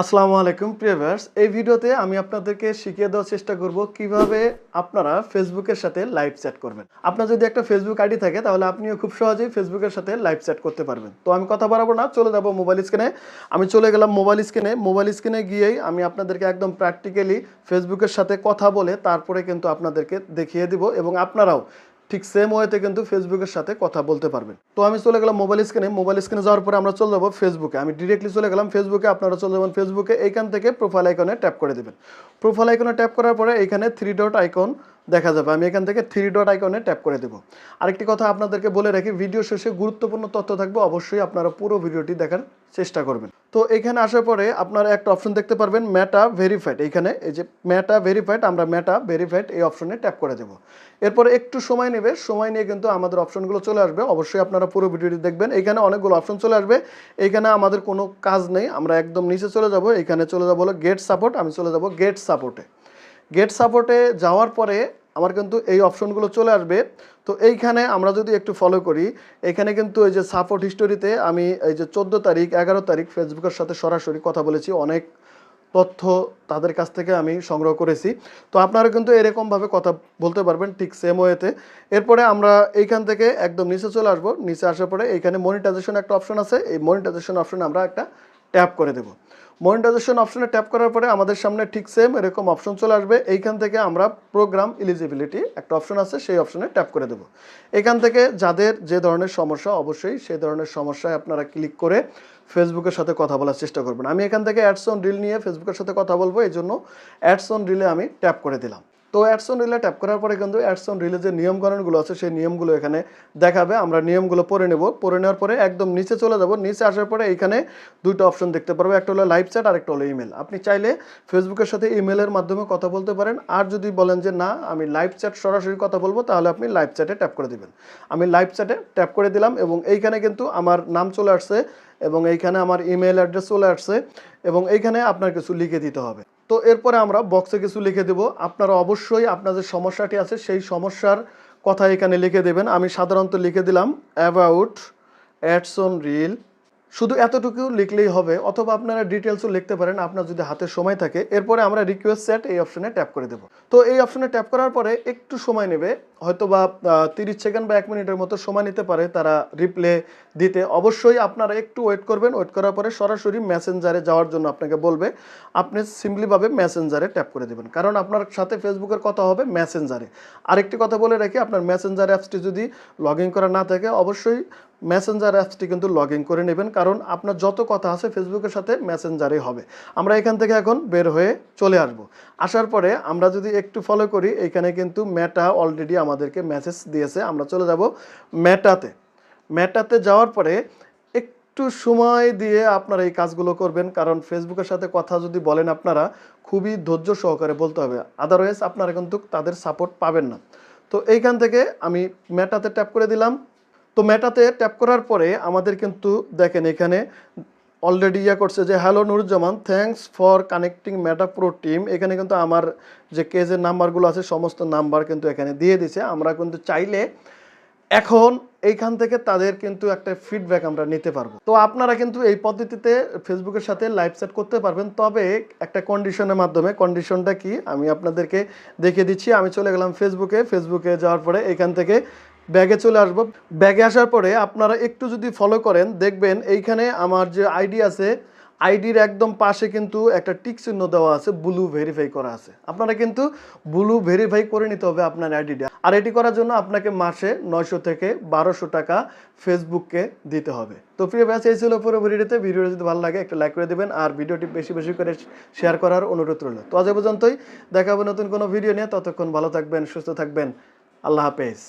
আসসালামু আলাইকুম প্রিয়ার্স এই ভিডিওতে আমি আপনাদেরকে শিখিয়ে দেওয়ার চেষ্টা করব কীভাবে আপনারা ফেসবুকের সাথে লাইভ চ্যাট করবেন। আপনার যদি একটা ফেসবুক আইডি থাকে, তাহলে আপনিও খুব সহজেই ফেসবুকের সাথে লাইভ চ্যাট করতে পারবেন। তো আমি কথা বাড়াবো না, চলে যাব মোবাইল স্ক্রিনে আমি চলে গেলাম মোবাইল স্ক্রিনে মোবাইল স্ক্রিনে গিয়েই আমি আপনাদেরকে একদম প্র্যাকটিক্যালি ফেসবুকের সাথে কথা বলে তারপরে কিন্তু আপনাদেরকে দেখিয়ে দিব এবং আপনারাও ঠিক সেম ওয়েতে কিন্তু ফেসবুকের সাথে কথা বলতে পারবেন। তো আমি চলে গেলাম মোবাইল স্ক্রিনে মোবাইল স্ক্রিনে যাওয়ার পরে আমরা চলে যাব ফেসবুকে আমি ডিরেক্টলি চলে গেলাম ফেসবুকে আপনারা চলে যাবেন ফেসবুকে এইখান থেকে প্রোফাইল আইকনে ট্যাপ করে দেবেন। প্রোফাইল আইকনে ট্যাপ করার পরে এখানে থ্রি ডট আইকন দেখা যাবে। আমি এখান থেকে থ্রি ডট আইকনে ট্যাপ করে দেবো। আরেকটি কথা আপনাদেরকে বলে রাখি ভিডিও শেষে গুরুত্বপূর্ণ তথ্য থাকবে, অবশ্যই আপনারা পুরো ভিডিওটি দেখার চেষ্টা করবেন। তো এখানে আসার পরে আপনারা একটা অপশন দেখতে পারবেন ম্যাটা ভেরিফাইড এইখানে এই যে ম্যাটা ভেরিফাইড আমরা ম্যাটা ভেরিফাইড এই অপশনে ট্যাপ করে দেবো। এরপরে একটু সময় নেবে, সময় নিয়ে কিন্তু আমাদের অপশনগুলো চলে আসবে। অবশ্যই আপনারা পুরো ভিডিওটি দেখবেন। এখানে অনেকগুলো অপশন চলে আসবে। এইখানে আমাদের কোনো কাজ নেই, আমরা একদম নিচে চলে যাব। এখানে চলে যাব হলো গেট সাপোর্ট আমি চলে যাব গেট সাপোর্টে গেট সাপোর্টে যাওয়ার পরে আমার কিন্তু এই অপশনগুলো চলে আসবে। তো এইখানে আমরা যদি একটু ফলো করি, এখানে কিন্তু এই যে সাপোর্ট হিস্টোরিতে আমি এই যে চোদ্দ তারিখ, এগারো তারিখ ফেসবুকের সাথে সরাসরি কথা বলেছি, অনেক তথ্য তাদের কাছ থেকে আমি সংগ্রহ করেছি। তো আপনারা কিন্তু এরকমভাবে কথা বলতে পারবেন ঠিক সেম ওয়েতে এরপরে আমরা এইখান থেকে একদম নিচে চলে আসব। নিচে আসার পরে এইখানে মনিটাইজেশন একটা অপশন আছে। এই মনিটাইজেশন অপশনে আমরা একটা ট্যাপ করে দেবো। মনিটাইজেশন অপশনে ট্যাপ করার পরে আমাদের সামনে ঠিক সেম এরকম অপশন চলে আসবে। এইখান থেকে আমরা প্রোগ্রাম ইলিজিবিলিটি একটা অপশন আছে, সেই অপশনে ট্যাপ করে দেবো। এখান থেকে যাদের যে ধরনের সমস্যা, অবশ্যই সেই ধরনের সমস্যায় আপনারা ক্লিক করে ফেসবুকের সাথে কথা বলার চেষ্টা করবেন। আমি এখান থেকে অ্যাডস অন রিল নিয়ে ফেসবুকের সাথে কথা বলব এই জন্য অ্যাডস অন রিলে আমি ট্যাপ করে দিলাম। তো অ্যাডস অন রিলে ট্যাপ করার পরে কিন্তু অ্যাডস অন রিলে যে নিয়মকানুনগুলো আছে, সেই নিয়মগুলো এখানে দেখাবে। আমরা নিয়মগুলো পড়ে নেব। পড়ে নেওয়ার পরে একদম নিচে চলে যাব। নিচে আসার পরে এখানে দুটো অপশন দেখতে পারব। একটা হলো লাইভ চ্যাট আর একটা হলো ইমেল আপনি চাইলে ফেসবুকের সাথে ইমেলের মাধ্যমে কথা বলতে পারেন। আর যদি বলেন যে, না, আমি লাইভ চ্যাট সরাসরি কথা বলব, তাহলে আপনি লাইভ চ্যাটে ট্যাপ করে দেবেন। আমি লাইভ চ্যাটে ট্যাপ করে দিলাম এবং এইখানে কিন্তু আমার নাম চলে আসছে এবং এইখানে আমার ইমেল অ্যাড্রেস চলে আসছে এবং এইখানে আপনার কিছু লিখে দিতে হবে। তো এরপরে আমরা বক্সে কিছু লিখে দেব। আপনারা অবশ্যই আপনার যে সমস্যাটি আছে, সেই সমস্যার কথা এখানে লিখে দেবেন। আমি সাধারণত লিখে দিলাম অ্যাবাউট অ্যাডসন রিল শুধু এতটুকু লিখলেই হবে, অথবা আপনারা ডিটেলসও লিখতে পারেন, আপনার যদি হাতে সময় থাকে। এরপরে আমরা রিকোয়েস্ট সেট এই অপশনে ট্যাপ করে দেবো। তো এই অপশনে ট্যাপ করার পরে একটু সময় নেবে হয়তো বা তিরিশ সেকেন্ড বা এক মিনিটের মতো সময় নিতে পারে তারা রিপ্লে দিতে। অবশ্যই আপনারা একটু ওয়েট করবেন। ওয়েট করার পরে সরাসরি মেসেঞ্জারে যাওয়ার জন্য আপনাকে বলবে, আপনি সিম্পলিভাবে মেসেঞ্জারে ট্যাপ করে দেবেন। কারণ আপনার সাথে ফেসবুকের কথা হবে মেসেঞ্জারে আরেকটি কথা বলে রাখি, আপনার মেসেঞ্জার অ্যাপসটি যদি লগ ইন করা না থাকে, অবশ্যই মেসেঞ্জার অ্যাপসটি কিন্তু লগ ইন করে নেবেন, কারণ আপনার যত কথা আছে ফেসবুকের সাথে মেসেঞ্জারে হবে। আমরা এখান থেকে এখন বের হয়ে চলে আসব। আসার পরে আমরা যদি একটু ফলো করি, এখানে কিন্তু মেটা অলরেডি আমাদেরকে মেসেজ দিয়েছে। আমরা চলে যাব মেটাতে মেটাতে যাওয়ার পরে একটু সময় দিয়ে আপনারা এই কাজগুলো করবেন, কারণ ফেসবুকের সাথে কথা যদি বলেন আপনারা, খুবই ধৈর্য সহকারে বলতে হবে। আদারওয়াইজ আপনারা কিন্তু তাদের সাপোর্ট পাবেন না। তো এইখান থেকে আমি মেটাতে ট্যাপ করে দিলাম। তো মেটাতে ট্যাপ করার পরে আমাদের কিন্তু দেখেন এখানে অলরেডি ইয়া করছে যে hello Nuruzzaman thanks for connecting Meta pro team এখানে কিন্তু আমার যে কেজের নাম্বারগুলো আছে, সমস্ত নাম্বার কিন্তু এখানে দিয়ে দিছে। আমরা কিন্তু চাইলে এখন এইখান থেকে তাদের কিন্তু একটা ফিডব্যাক আমরা নিতে পারব। তো আপনারা কিন্তু এই পদ্ধতিতে ফেসবুকের সাথে লাইভ সেট করতে পারবেন। তবে একটা কন্ডিশনের মাধ্যমে কন্ডিশনটা কি? আমি আপনাদেরকে দেখিয়ে দিচ্ছি। আমি চলে গেলাম ফেসবুকে ফেসবুকে যাওয়ার পরে এখান থেকে ব্যাগে চলে আসব। ব্যাগে আসার পরে আপনারা একটু যদি ফলো করেন, দেখবেন এইখানে আমার যে আইডি আছে আইডির একদম পাশে কিন্তু একটা টিক চিহ্ন দেওয়া আছে ব্লু ভেরিফাই করা আছে। আপনারা কিন্তু ব্লু ভেরিফাই করে নিতে হবে আপনার আইডিটা আর এটি করার জন্য আপনাকে মাসে নয়শো থেকে বারোশো টাকা ফেসবুককে দিতে হবে। তো প্রিয় ব্যাচ এই ছিল পুরো ভিডিওতে ভিডিওটি যদি ভালো লাগে, একটা লাইক করে দেবেন। আর ভিডিওটি বেশি বেশি করে শেয়ার করার অনুরোধ রইল। তো আজ পর্যন্তই। দেখাবো নতুন কোনো ভিডিও নিয়ে। ততক্ষণ ভালো থাকবেন, সুস্থ থাকবেন। আল্লাহ হাফেজ।